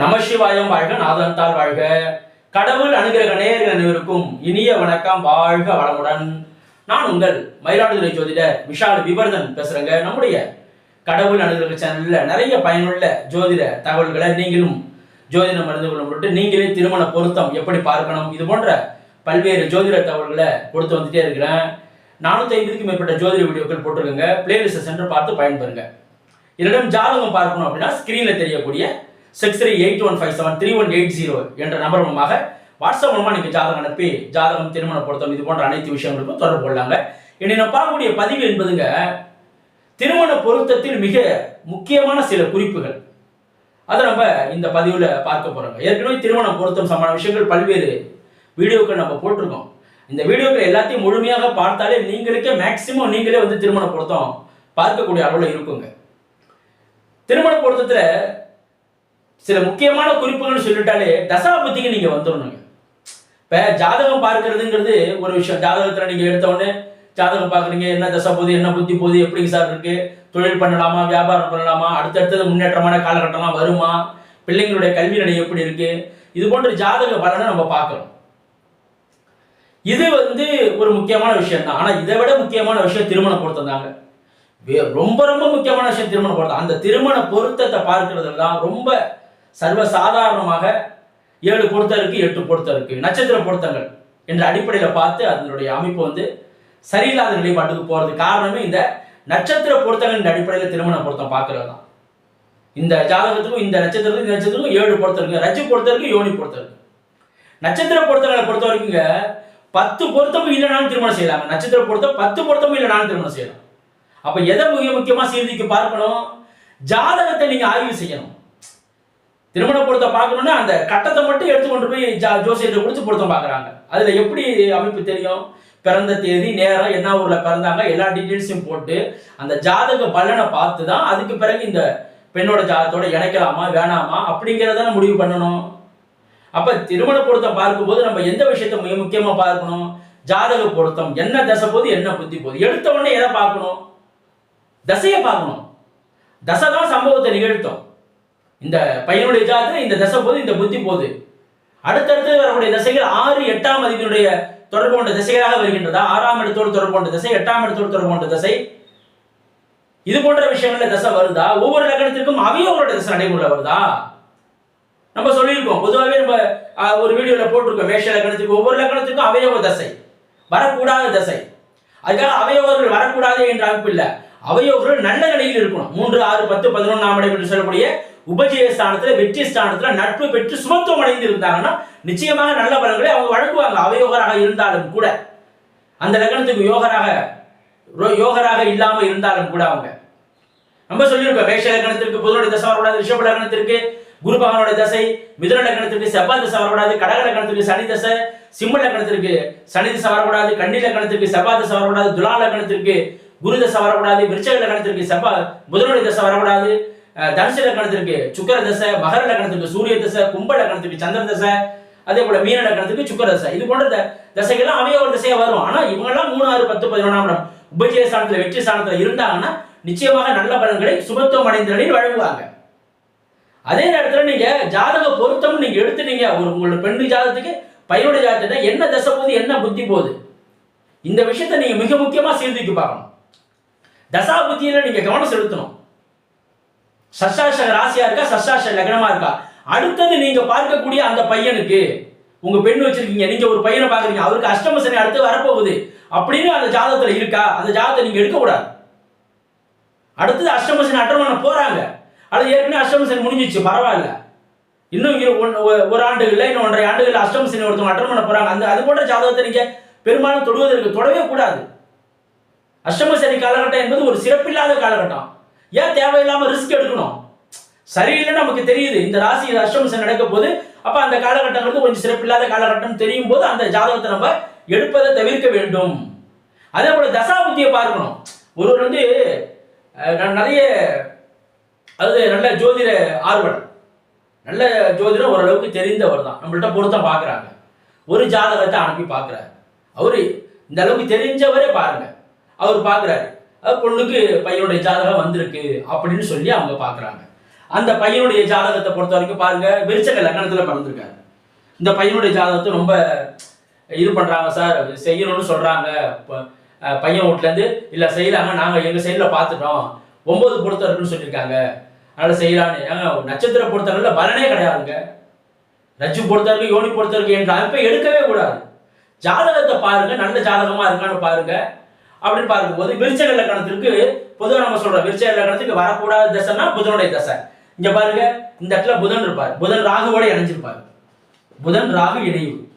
நமசிவாயம் வாழ்க நாதந்தால் வாழ்க. கடவுள் அனுகிரக நேயர்கள் அனைவருக்கும் இனிய வணக்கம் வாழ்க வளமுடன். நான் உங்கள் மயிலாடுதுறை ஜோதிடர் விஷால் விவர்தன் பேசுறேங்க. நம்முடைய கடவுள் அனுகிரக சேனல்ல நிறைய பயனுள்ள ஜோதிட தகவல்களை நீங்களும் ஜோதிடம் அறிந்து கொள்ள முன்னிட்டு நீங்களே திருமண பொருத்தம் எப்படி பார்க்கணும் இது போன்ற பல்வேறு ஜோதிட தகவல்களை கொடுத்து வந்துட்டே இருக்கிறேன். நானூற்றி ஐம்பதுக்கும் மேற்பட்ட ஜோதிட வீடியோக்கள் போட்டிருக்கேங்க. பிளேலிஸ்ட்டை சென்று பார்த்து பயன்பெறுங்க. என்னிடம் ஜாதகம் பார்க்கணும் அப்படின்னா ஸ்க்ரீனில் தெரியக்கூடிய six three eight one five seven three one eight zero என்ற நம்பர் மூலமாக வாட்ஸ்அப் மூலமாக நீங்கள் ஜாதகம் அனுப்பி ஜாதகம் திருமண பொருத்தம் இது போன்ற அனைத்து விஷயங்களுக்கும் தொடர்பு கொள்ளாங்க. இன்னைக்கு நான் பார்க்கக்கூடிய பதிவு என்பதுங்க திருமண பொருத்தத்தில் மிக முக்கியமான சில குறிப்புகள். அதை நம்ம இந்த பதிவில் பார்க்க போகிறோங்க ஏற்கனவே திருமண பொருத்தம் சமான விஷயங்கள் பல்வேறு வீடியோக்கள் நம்ம போட்டிருக்கோம். இந்த வீடியோக்கள் எல்லாத்தையும் முழுமையாக பார்த்தாலே நீங்களுக்கே மேக்சிமம் நீங்களே வந்து திருமண பொருத்தம் பார்க்கக்கூடிய அளவில் இருக்குங்க. திருமண பொருத்தத்தில் சில முக்கியமான குறிப்புகள் சொல்லிட்டாலே தசாபதிக்கு நீங்க வந்துடணுங்க இப்ப ஜாதகம் பார்க்கறதுங்கிறது ஒரு விஷயம். ஜாதகத்துல நீங்க எடுத்த உடனே ஜாதகம் பார்க்குறீங்க என்ன தசாபதி என்ன புத்தி போகுது எப்படிங்க சார் இருக்கு? தொழில் பண்ணலாமா வியாபாரம் பண்ணலாமா? அடுத்தடுத்தது முன்னேற்றமான காலகட்டம்லாம் வருமா? பிள்ளைங்களுடைய கல்வி நிலை எப்படி இருக்கு? இது போன்ற ஜாதக பலனை நம்ம பார்க்கணும். இது வந்து ஒரு முக்கியமான விஷயம் தான் ஆனா இதை விட முக்கியமான விஷயம் திருமண பொருத்தம் தாங்க ரொம்ப ரொம்ப முக்கியமான விஷயம் திருமண பொருத்தம். அந்த திருமண பொருத்தத்தை பார்க்கறதுல தான் ரொம்ப சர்வ சாதாரணமாக ஏழு பொருத்தம் இருக்குது எட்டு பொருத்தம் இருக்குது நட்சத்திர பொருத்தங்கள் என்ற அடிப்படையில் பார்த்து அதனுடைய அமைப்பு வந்து சரியில்லாத நிலைப்பாட்டுக்கு போறது காரணமே இந்த நட்சத்திர பொருத்தங்கள் அடிப்படையில் திருமண பொருத்தம் பார்க்கறது தான் இந்த ஜாதகத்துக்கும் இந்த நட்சத்திரத்துக்கும் இந்த நட்சத்திரத்துக்கும் ஏழு பொருத்தம் இருக்குது ரஜி பொருத்தம் இருக்கு யோனி பொருத்தம் நட்சத்திர பொருத்தங்களை பொறுத்த வரைக்குங்க பத்து பொருத்தமும் இல்லைனாலும் திருமணம் செய்யலாம். நட்சத்திர பொருத்தம் பத்து பொருத்தமும் இல்லைனாலும் திருமணம் செய்யலாம். அப்ப எதை மிக முக்கியமா சீர்திக்கு பார்க்கணும்? ஜாதகத்தை நீங்க ஆய்வு செய்யணும். திருமண பொருத்தம் பார்க்கணும்னா அந்த கட்டத்தை மட்டும் எடுத்து கொண்டு போய் ஜா ஜோசியத்தை கொடுத்து பொருத்தம் பார்க்குறாங்க. அதில் எப்படி அமைப்பு தெரியும்? பிறந்த தேதி நேரம் என்ன ஊரில் பிறந்தாங்க எல்லா டீட்டெயில்ஸையும் போட்டு அந்த ஜாதக பலனை பார்த்து தான் அதுக்கு பிறகு இந்த பெண்ணோட ஜாதத்தோட இணைக்கலாமா வேணாமா அப்படிங்கிறத முடிவு பண்ணணும். அப்போ திருமண பொருத்தம் பார்க்கும்போது நம்ம எந்த விஷயத்தை மிக முக்கியமாக பார்க்கணும்? ஜாதக பொருத்தம் என்ன தசை போது என்ன புத்தி போகுது? எடுத்த உடனே எதை பார்க்கணும்? தசையை பார்க்கணும். தசை தான் சம்பவத்தை நிகழ்த்தும். இந்த பையனுடைய ஜாதகம் இந்த தசை போது இந்த புத்தி போது அடுத்தடுத்து வரக்கூடிய தசைகள் ஆறு எட்டாம் மதிப்பினுடைய தொடர்பு கொண்ட திசைகளாக வருகின்றதா? ஆறாம் இடத்தோடு தொடர்பு கொண்ட திசை எட்டாம் இடத்தோடு தொடர்பு கொண்ட திசை. இது போன்ற விஷயங்கள்ல தசை வருதா? ஒவ்வொரு லக்னத்திற்கும் அவயோட தசை நடைமுறை வருதா? நம்ம சொல்லியிருக்கோம். பொதுவாகவே நம்ம ஒரு வீடியோல போட்டிருக்கோம். மேஷ லக்னத்துக்கு ஒவ்வொரு லக்னத்துக்கும் அவயவ தசை. வரக்கூடாத தசை. அதுக்காக அவயவர்கள் வரக்கூடாது என்ற அமைப்பு இல்லை. அவயவர்கள் நல்ல நிலையில் இருக்கணும். மூன்று ஆறு பத்து பதினொன்றாம் இடம் என்று சொல்லக்கூடிய உபஜய ஸ்தானத்துல வெற்றி ஸ்தானத்துல நட்பு பெற்று சுமத்துவம் அடைந்து இருந்தாங்கன்னா நிச்சயமாக நல்ல பலன்களை அவங்க வழங்குவாங்க. அவயோகராக இருந்தாலும் கூட. அந்த லக்னத்துக்கு யோகராக ரோ- யோகராக இல்லாம இருந்தாலும் கூட அவங்க. நம்ம சொல்லியிருக்கோம் மேஷ லக்னத்திற்கு புதனுடைய தசை வரக்கூடாது ரிஷப லக்னத்திற்கு குரு பகவானோட தசை மிதுன லக்னத்திற்கு செவ்வாய் தசை வரக்கூடாது கடக லக்னத்திற்கு சனி தசை சிம்ம லக்னத்திற்கு சனி தசை வரக்கூடாது கன்னி லக்னத்திற்கு செவ்வாய் தசை வரக்கூடாது துலா லக்னத்திற்கு குரு தசை வரக்கூடாது விருச்சக லக்னத்திற்கு செவ்வாய் புதனுடைய தசை வரக்கூடாது. தனுசு லக்கணத்திற்கு சுக்கர தசை மகர லக்னத்திற்கு சூரிய தசை கும்ப லக்கணத்துக்கு சந்திர தசை அதே போல மீன லக்கணத்துக்கு சுக்கர தசை. இது போன்ற த- தசைகள்லாம் அவைய ஒரு தசையா வரும். ஆனா இவங்கெல்லாம் மூணு ஆறு பத்து பதினொன்றாம் இடம். உபஜய ஸ்தானத்துல வெற்றி ஸ்தானத்துல இருந்தாங்கன்னா நிச்சயமாக நல்ல பலன்களை சுபத்துவம் அடைந்த நிலையில் வழங்குவாங்க. அதே நேரத்துல நீங்க ஜாதக பொருத்தம் நீங்க எடுத்துட்டீங்க. ஒரு உங்களோட பெண்ணு ஜாதகத்துக்கு பையனுடைய ஜாதகத்தை என்ன தசை போகுது என்ன புத்தி போகுது? இந்த விஷயத்தை நீங்க மிக முக்கியமா சீர்தூக்கி பார்க்கணும். தசா புத்தியில நீங்க கவனம் செலுத்தணும். சஷ்டாஷ ராசியா இருக்கா? சஷ்டாஷ லக்னமா இருக்கா? அடுத்தது நீங்க பார்க்கக்கூடிய அந்த பையனுக்கு உங்க பெண் வச்சிருக்கீங்க நீங்க ஒரு பையனை பாக்குறீங்க அவருக்கு அஷ்டம சனி அடுத்து வரப்போகுது அப்படின்னு அந்த ஜாதகத்துல இருக்கா? அந்த ஜாதகத்தை நீங்க எடுக்க கூடாது அடுத்தது அஷ்டம சனி அட்டமணம் போறாங்க. அது ஏற்கனவே அஷ்டம சனி முடிஞ்சிச்சு பரவாயில்ல. இன்னும் ஒரு ஆண்டு இல்லை இன்னும் ஒன்றரை ஆண்டுகள் அஷ்டம சனி ஒருத்தவங்க அட்டன் பண்ண போறாங்க. அந்த அது போன்ற ஜாதகத்தை நீங்க பெரும்பாலும் தொடுவதற்கு தொடவே கூடாது. அஷ்டம சனி காலகட்டம் என்பது ஒரு சிறப்பில்லாத காலகட்டம். ஏன் தேவையில்லாம ரிஸ்க் எடுக்கணும்? சரியில்லைன்னு நமக்கு தெரியுது. இந்த ராசி அஷ்டம நடக்க போது அப்ப அந்த காலகட்டங்களுக்கு கொஞ்சம் சிறப்பில்லாத காலகட்டம் தெரியும் போது அந்த ஜாதகத்தை நம்ம எடுப்பதை தவிர்க்க வேண்டும். அதே போல தசாபுத்தியை பார்க்கணும். ஒருவர் வந்து நான் நிறைய அது நல்ல ஜோதிட ஆர்வலர். நல்ல ஜோதிடம் ஓரளவுக்கு தெரிந்தவர் தான். நம்மள்ட்ட பொருத்தம் பார்க்குறாங்க ஒரு ஜாதகத்தை அனுப்பி பார்க்குறாரு அவரு இந்த அளவுக்கு தெரிஞ்சவரே பாருங்க. அவர் பார்க்குறாரு பொண்ணுக்கு பையனுடைய ஜாதகம் வந்திருக்கு அப்படின்னு சொல்லி அவங்க பார்க்குறாங்க அந்த பையனுடைய ஜாதகத்தை பொறுத்த வரைக்கும் பாருங்க விருச்சக லக்னத்தில் பிறந்திருக்காரு. இந்த பையனுடைய ஜாதகத்தை ரொம்ப இது பண்ணுறாங்க சார் செய்யணும்னு சொல்கிறாங்க பையன் வீட்ல இல்லை செய்யலாங்க நாங்கள் எங்கள் சைடில் பார்த்துட்டோம் ஒம்பது பொருத்தம் இருக்குன்னு சொல்லியிருக்காங்க. அதனால் செய்யலான்னு. ஏங்க நட்சத்திர பொறுத்தவரையில பலனே கிடையாதுங்க. ரஜ்ஜு பொறுத்தவரைக்கும் யோனி பொறுத்தவரைக்கும் என்ற அமைப்பை எடுக்கவே கூடாது. ஜாதகத்தை பாருங்க நல்ல ஜாதகமா இருக்கான்னு பாருங்க. அப்படின்னு பார்க்கும்போது விருச்சக லக்கணத்திற்கு பொதுவாக நம்ம சொல்றோம். விருச்சக லக்கணத்துக்கு வரக்கூடாத தசைன்னா புதனுடைய தசை. இங்க பாருங்க இந்த இடத்துல புதன் இருப்பார். புதன் ராகுவோட இணைஞ்சிருப்பார். புதன் ராகு இணைவு.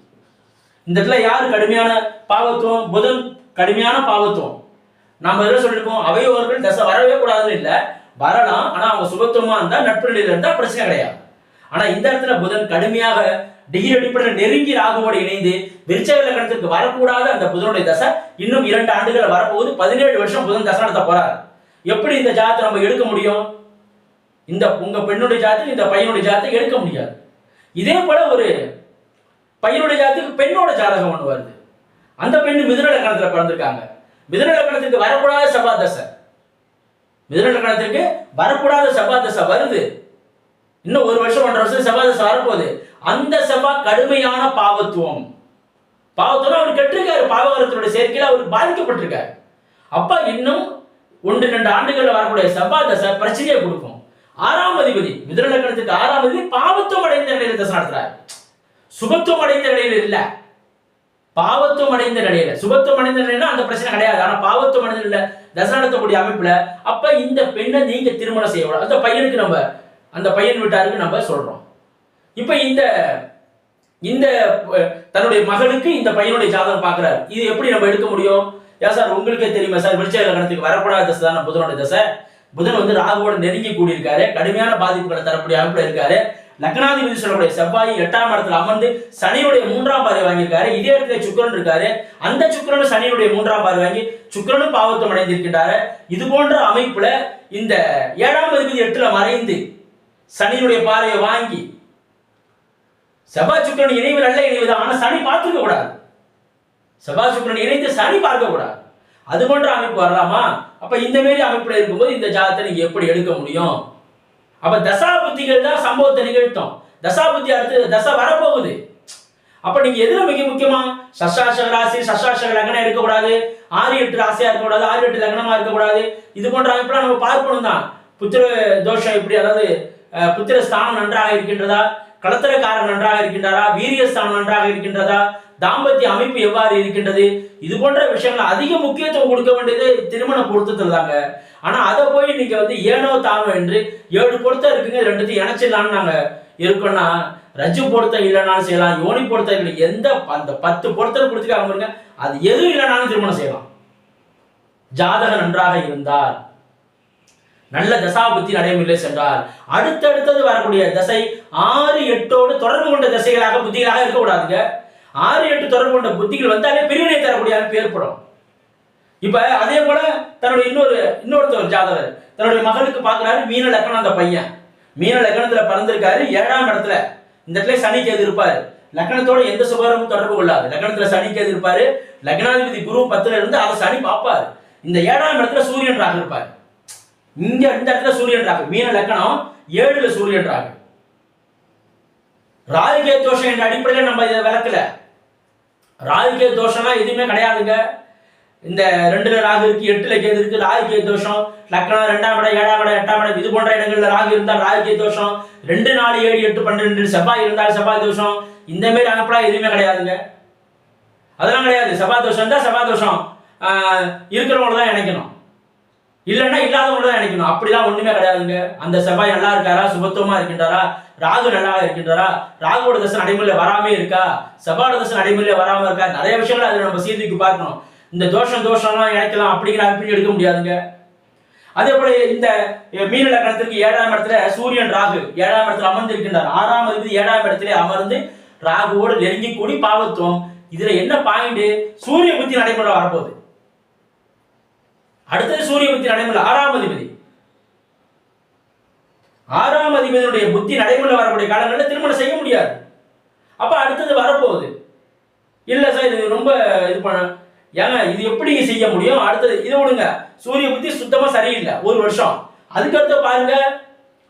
இந்த இடத்துல யார் கடுமையான பாவத்துவம்? புதன் கடுமையான பாவத்துவம். நம்ம எதில் சொல்லியிருக்கோம் அவையோர்கள் தசை வரவே கூடாதுன்னு இல்லை. வரலாம் ஆனா அவங்க சுபத்துவமா இருந்தா நட்பு நிலையில இருந்தா பிரச்சனை கிடையாது. ஆனா இந்த இடத்துல புதன் கடுமையாக டிகிரி அடிப்படையில் நெருங்கி ராகுவோடு இணைந்து விருச்சக லக்கணத்திற்கு வரக்கூடாத அந்த புதனுடைய தசை இன்னும் இரண்டு ஆண்டுகள் வரப்போகுது. பதினேழு வருஷம் புதன் தசை நடத்த போறார். எப்படி இந்த ஜாதத்தை நம்ம எடுக்க முடியும்? இந்த உங்க பெண்ணுடைய ஜாதத்துக்கு இந்த பையனுடைய ஜாதத்தை எடுக்க முடியாது. இதே போல ஒரு பையனுடைய ஜாதத்துக்கு பெண்ணோட ஜாதகம் ஒன்று வருது. அந்த பெண்ணு மிதுன லக்கணத்தில் பிறந்திருக்காங்க. மிதுன லக்கணத்திற்கு வரக்கூடாத செவ்வாய் தசை. மிதுன லக்கணத்திற்கு வரக்கூடாத செவ்வாய் தசை வருது. இன்னும் ஒரு வருஷம் ஒன்றரை வருஷம் செவ்வாய் தசை வரப்போகுது. அந்த செவ்வாய் கடுமையான பாவத்துவம். பாவத்துவம் அவர் கெட்டிருக்காரு. பாவகரத்தினுடைய சேர்க்கையில் அவர் பாதிக்கப்பட்டிருக்காரு. அப்ப இன்னும் ஒன்று ரெண்டு ஆண்டுகளில் வரக்கூடிய செவ்வாய் தசை பிரச்சனையை கொடுக்கும். ஆறாம் அதிபதி மிதுன லக்னத்துக்கு ஆறாம் அதிபதி பாவத்துவம் அடைந்த நிலையில தசை நடத்துறாரு. சுபத்துவம் அடைந்த நிலையில இல்ல. பாவத்துவம் அடைந்த நிலையில. சுபத்துவம் அடைந்த நிலையில அந்த பிரச்சனை கிடையாது. ஆனா பாவத்துவம் அடைந்த நிலையில தசை நடத்தக்கூடிய அமைப்புல அப்ப இந்த பெண்ணை நீங்க திருமணம் செய்யக்கூடாது அந்த பையனுக்கு நம்ம அந்த பையன் வீட்டாருக்கு நம்ம சொல்றோம். இப்ப இந்த இந்த தன்னுடைய மகனுக்கு இந்த பையனுடைய ஜாதகம் பார்க்கறாரு இது எப்படி நம்ம எடுக்க முடியும்? ஏன் சார் உங்களுக்கே தெரியுமா சார் விருச்சக லக்னத்துக்கு வரக்கூடாத தசை தானே புதனோட தசை. புதன் வந்து ராகுவோட நெருங்கி கூடியிருக்காரு. கடுமையான பாதிப்புகளை தரக்கூடிய அமைப்புல இருக்காரு. லக்னாதிபதி சொல்லக்கூடிய செவ்வாய் எட்டாம் இடத்துல அமர்ந்து சனியுடைய மூன்றாம் பார்வை வாங்கியிருக்காரு. இதே இடத்துல சுக்கரன் இருக்காரு. அந்த சுக்கிரனும் சனியுடைய மூன்றாம் பார்வை வாங்கி சுக்கிரனும் பாவத்தம் அடைந்திருக்கின்றாரு. இது போன்ற அமைப்புல இந்த ஏழாம் அதிபதி எட்டுல மறைந்து சனியுடைய பார்வையை வாங்கி செவ்வாய் சுக்கரன் இணைவு நல்ல இணைவு தான் ஆனா சனி பார்த்துக்க கூடாது. செவ்வாய் சுக்கரன் இணைந்து சனி பார்க்க கூடாது. அது போன்ற அமைப்பு வரலாமா? அப்ப இந்த மாரி அமைப்புல இருக்கும்போது இந்த ஜாதத்தை நீங்க எப்படி எடுக்க முடியும்? அப்ப தசா புத்திகள் தான் சம்பவத்தை நிகழ்த்தும். தசா புத்தி அடுத்து தசை வரப்போகுது. அப்ப நீங்க எதுல மிக முக்கியமா? சசாசக ராசி சசாசக லக்னம் இருக்கக்கூடாது. ஆறு எட்டு ராசியா இருக்கக்கூடாது. ஆறு எட்டு லக்னமா இருக்கக்கூடாது. இது போன்ற அமைப்புலாம் நம்ம பார்க்கணும் தான் புத்திர தோஷம் எப்படி? அதாவது அஹ், புத்திர ஸ்தானம் நன்றாக இருக்கின்றதா? களத்திரக்காரன் நன்றாக இருக்கின்றாரா? வீரியஸ்தானம் நன்றாக இருக்கின்றதா? தாம்பத்திய அமைப்பு எவ்வாறு இருக்கின்றது? இது போன்ற விஷயங்கள் அதிக முக்கியத்துவம் கொடுக்க வேண்டியது திருமண பொருத்தத்தில் தாங்க. ஆனா அதை போய் நீங்க வந்து ஏனோ தானோ என்று ஏழு பொருத்தம் இருக்குங்க ரெண்டுத்தையும் இணைச்சிடலாம்னு நாங்க இருக்கோம்னா ரஜு பொருத்தம் இல்லைனாலும் செய்யலாம் யோனி பொருத்தம் இல்லை எந்த அந்த பத்து பொருத்தம் கொடுத்துக்காம பாருங்க அது எதுவும் இல்லைனாலும் திருமணம் செய்யலாம். ஜாதகம் நன்றாக இருந்தால் நல்ல தசாபுத்தி நடைமுறையிலே சென்றால். அடுத்தடுத்தது வரக்கூடிய தசை ஆறு எட்டோடு தொடர்பு கொண்ட தசைகளாக புத்திகளாக இருக்கக்கூடாதுங்க. ஆறு எட்டு தொடர்பு கொண்ட புத்திகள் வந்தாலே பிரிவினை தரக்கூடிய அமைப்பு ஏற்படும். இப்ப அதே போல தன்னுடைய இன்னொரு இன்னொருத்தர் ஜாதகர் தன்னுடைய மகனுக்கு பார்க்கிறாரு மீன லக்கணம் அந்த பையன். மீன லக்கணத்துல பிறந்திருக்காரு ஏழாம் இடத்துல. இந்த இடத்துல சனி கேது இருப்பாரு. லக்கணத்தோட எந்த சுபரமும் தொடர்பு கொள்ளாது. லக்கணத்துல சனி கேது இருப்பாரு. லக்னாதிபதி குரு பத்துல இருந்து அதை சனி பார்ப்பாரு. இந்த ஏழாம் இடத்துல சூரியன் ராக இருப்பாரு. இங்க இந்த இடத்துல சூரியன் ராகு மீன லக்கணம் ஏழுல சூரியன் ராகு ராகுகே தோஷம் என்ற அடிப்படையில் நம்ம இதை விளக்கல. ராகுகே தோஷம்லாம் எதுவுமே கிடையாதுங்க. இந்த ரெண்டுல ராகு இருக்கு எட்டுல கேது இருக்கு ராகுகே தோஷம். லக்னம் ரெண்டாம் இடம் ஏழாம் இடம் எட்டாம் இடம் இது போன்ற இடங்கள்ல ராகு இருந்தால் ராகுகே தோஷம். ரெண்டு நாலு ஏழு எட்டு பன்னிரெண்டு செவ்வாய் இருந்தால் செவ்வாய் தோஷம். இந்த மாதிரி அனுப்பலாம் எதுவுமே கிடையாதுங்க. அதெல்லாம் கிடையாது. செவ்வாய் தோஷம் தான் செவ்வாய் தோஷம். இருக்கிறவங்கள தான் இணைக்கணும். இல்லைன்னா இல்லாதவங்கள தான் இணைக்கணும் அப்படிலாம் ஒண்ணுமே கிடையாதுங்க. அந்த செவ்வாய் நல்லா இருக்காரா? சுபத்துவமா இருக்கின்றாரா? ராகு நல்லா இருக்கின்றாரா? ராகுவோட தசை நடைமுறையில வராமே இருக்கா? செவ்வாயோட தசை நடைமுறையில வராம இருக்கா? நிறைய விஷயங்கள் அதில் நம்ம சீர்தூக்கி பார்க்கணும். இந்த தோஷம் தோஷம்லாம் இணைக்கலாம் அப்படிங்கிற அப்படி எடுக்க முடியாதுங்க. அதே போல இந்த மீன லக்னத்திற்கு ஏழாம் இடத்துல சூரியன் ராகு. ஏழாம் இடத்துல அமர்ந்து இருக்கின்றார். ஆறாம் அதிபதி ஏழாம் இடத்துல அமர்ந்து ராகுவோடு நெருங்கி கூடி பாவத்துவம். இதுல என்ன பாயிண்ட் சூரிய புத்தி நடைமுறை வரப்போகுது. அடுத்தது சூரிய புத்தி நடைமுறை ஆறாம் அதிபதி. ஆறாம் அதிபதியுடைய புத்தி நடைமுறை வரக்கூடிய காலங்களில் திருமணம் செய்ய முடியாது. அப்ப அடுத்தது வரப்போகுது. இல்ல சார் இது ரொம்ப இது பண்ண ஏங்க இது எப்படி செய்ய முடியும்? அடுத்தது இதை விடுங்க. சூரிய புத்தி சுத்தமா சரியில்லை. ஒரு வருஷம். அதுக்கடுத்து பாருங்க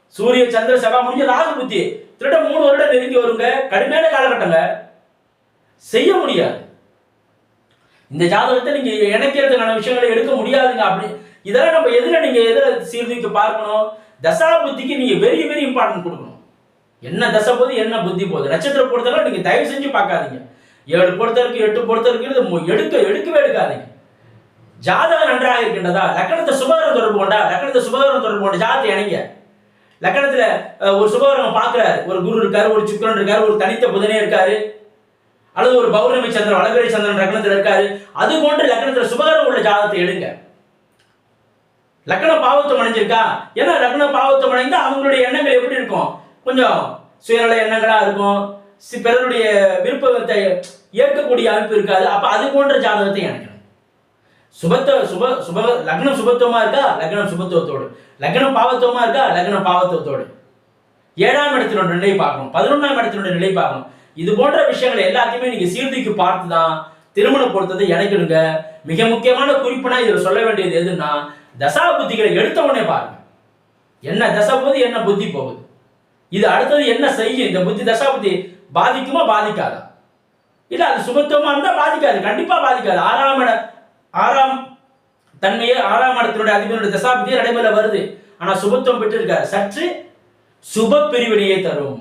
சூரிய சந்திர செவ்வாய் முடிஞ்ச ராகு புத்தி. திருட மூணு வருடம் நெருங்கி வருங்க. கடுமையான காலகட்டங்க. செய்ய முடியாது. இந்த ஜாதகத்தை நீங்க இணைக்கிறதுக்கான விஷயங்களை எடுக்க முடியாதுங்க. அப்படி இதெல்லாம் நம்ம எதில் நீங்க எதில் சீர்தூக்கி பார்க்கணும். தசா புத்திக்கு நீங்க வெரி வெரி இம்பார்ட்டன்ட் கொடுக்கணும். என்ன தசை போது என்ன புத்தி போகுது? நட்சத்திர பொறுத்தவரை நீங்க தயவு செஞ்சு பார்க்காதீங்க. ஏழு பொறுத்தருக்கு எட்டு பொறுத்தருக்கு எடுக்க எடுக்கவே எடுக்காதீங்க. ஜாதகம் நன்றாக இருக்கின்றதா? லக்கணத்தை சுபகரம் தொடர்பு கொண்டா லக்கணத்தை சுபகரம் தொடர்பு கொண்ட ஜாதத்தை இணைங்க. லக்கணத்துல ஒரு சுபகரம் பாக்குறாரு ஒரு குரு இருக்காரு ஒரு சுக்கரன் இருக்காரு ஒரு தனித்த புதனே இருக்காரு. அல்லது ஒரு பௌர்ணமி சந்திரன் வளபிறை சந்திரன் லக்னத்துல இருக்காரு. அது போன்ற லக்னத்தில் சுபகரம் உள்ள ஜாதகத்தை எடுங்க. லக்ன பாவத்தம் அடைஞ்சிருக்கா? ஏன்னா லக்ன பாவத்தம் அடைந்தா அவங்களுடைய எண்ணங்கள் எப்படி இருக்கும்? கொஞ்சம் சுயநல எண்ணங்களா இருக்கும். சி- பிறருடைய விருப்பத்தை ஏற்கக்கூடிய அமைப்பு இருக்காது. அப்ப அது போன்ற ஜாதகத்தை இணைக்கணும் சுபத்த சுப சுப லக்னம் சுபத்துவமா இருக்கா? லக்னம் சுபத்துவத்தோடு. லக்னம் பாவத்துவமா இருக்கா? லக்னம் பாவத்துவத்தோடு. ஏழாம் இடத்தினுடைய நிலை பார்க்கணும். பதினொன்றாம் இடத்தினுடைய நிலை பார்க்கணும். இது போன்ற விஷயங்கள் எல்லாத்தையுமே நீங்க சீர்தூக்கி பார்த்து தான் திருமண பொருத்தத்தை இணைக்கணுங்க. மிக முக்கியமான குறிப்புனா இதுல சொல்ல வேண்டியது எதுன்னா தசா புத்திகளை எடுத்த உடனே பாருங்க. என்ன தசை போகுது என்ன புத்தி போகுது? இது அடுத்தது என்ன செய்யும்? இந்த புத்தி தசா புத்தி பாதிக்குமா பாதிக்காதா? இல்ல அது சுபத்துவமா இருந்தா பாதிக்காது கண்டிப்பா பாதிக்காது. ஆறாம் இட ஆறாம் தன்மையே ஆறாம் இடத்தினுடைய அதிபருடைய தசாபதியே நடைமுறையில் வருது. ஆனா சுபத்துவம் பெற்றிருக்காரு சற்று சுப பிரிவினையை தரும்.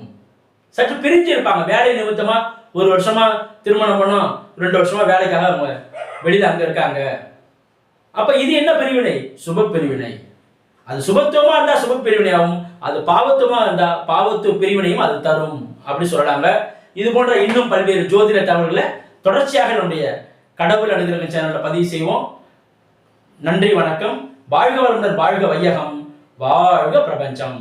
சற்று பிரிஞ்சு இருப்பாங்க. வேலை நிமித்தமா ஒரு வருஷமா திருமணம் பண்ணோம் ரெண்டு வருஷமா வேலைக்காக அவங்க வெளியில அங்க இருக்காங்க. அப்ப இது என்ன பிரிவினை? சுப பிரிவினை. அது சுபத்துவமா இருந்தா சுப பிரிவினை ஆகும் அது பாவத்துவமா இருந்தா பாவத்துவ பிரிவினையும் அது தரும் அப்படி சொல்றாங்க. இது போன்ற இன்னும் பல்வேறு ஜோதிட தகவல்களை தொடர்ச்சியாக நம்முடைய கடவுள் அனுகிரகம் சேனல்ல பதிவு செய்வோம். நன்றி வணக்கம். வாழ்க வளர்ந்தர் வாழ்க வையகம். வாழ்க பிரபஞ்சம்.